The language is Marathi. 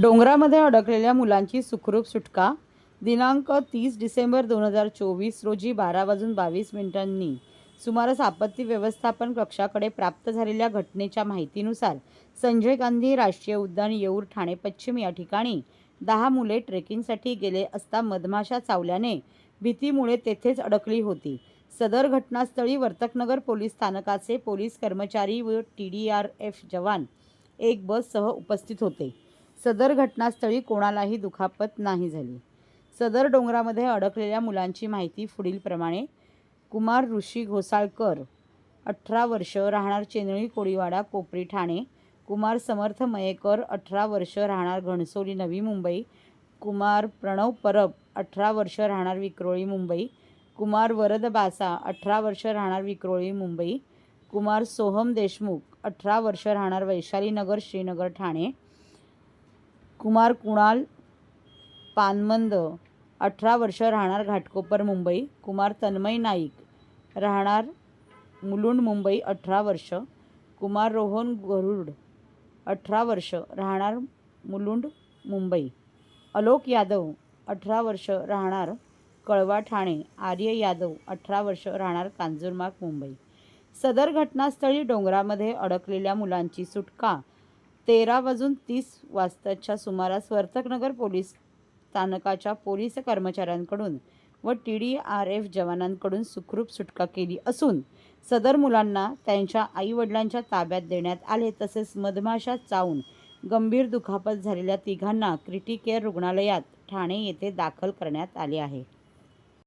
डोंगरामध्ये अडकलेल्या मुलांची सुखरूप सुटका. दिनांक तीस डिसेंबर दोन हजार चोवीस रोजी बारा वाजून बावीस मिनिटांनी सुमारास आपत्ती व्यवस्थापन कक्षाकडे प्राप्त झालेल्या घटनेच्या माहितीनुसार संजय गांधी राष्ट्रीय उद्यान येऊर ठाणे पश्चिम या ठिकाणी दहा मुले ट्रेकिंगसाठी गेले असता मधमाशा चावल्याने भीतीमुळे तेथेच अडकली होती. सदर घटनास्थळी वर्तकनगर पोलीस स्थानकाचे पोलीस कर्मचारी व टी डी आर एफ जवान एक बससह उपस्थित होते. सदर घटनास्थळी कोणालाही दुखापत नाही झाली. सदर डोंगरामध्ये अडकलेल्या मुलांची माहिती पुढीलप्रमाणे. कुमार ऋषी घोसाळकर अठरा वर्ष राहणार चेंदळी कोळीवाडा कोपरी ठाणे. कुमार समर्थ मयेकर अठरा वर्ष राहणार घणसोली नवी मुंबई. कुमार प्रणव परब अठरा वर्ष राहणार विक्रोळी मुंबई. कुमार वरद बासा अठरा वर्ष राहणार विक्रोळी मुंबई. कुमार सोहम देशमुख अठरा वर्ष राहणार वैशालीनगर श्रीनगर ठाणे. कुमार कुणाल पानमंद अठरा वर्ष राहणार घाटकोपर मुंबई. कुमार तन्मय नाईक राहणार मुलुंड मुंबई अठरा वर्ष. कुमार रोहन गरुड अठरा वर्ष राहणार मुलुंड मुंबई. अलोक यादव अठरा वर्ष राहणार कळवा ठाणे. आर्य यादव अठरा वर्ष राहणार कांजूरमार्ग मुंबई. सदर घटनास्थळी डोंगरामध्ये अडकलेल्या मुलांची सुटका तेरा वाजून तीस वाजताच्या सुमारास वर्तकनगर पोलीस स्थानकाच्या पोलीस कर्मचाऱ्यांकडून व टी डी आर एफ जवानांकडून सुखरूप सुटका केली असून सदर मुलांना त्यांच्या आईवडिलांच्या ताब्यात देण्यात आले. तसेच मधमाशा चावून गंभीर दुखापत झालेल्या तिघांना क्रिटिकेअर रुग्णालयात ठाणे येथे दाखल करण्यात आले आहे.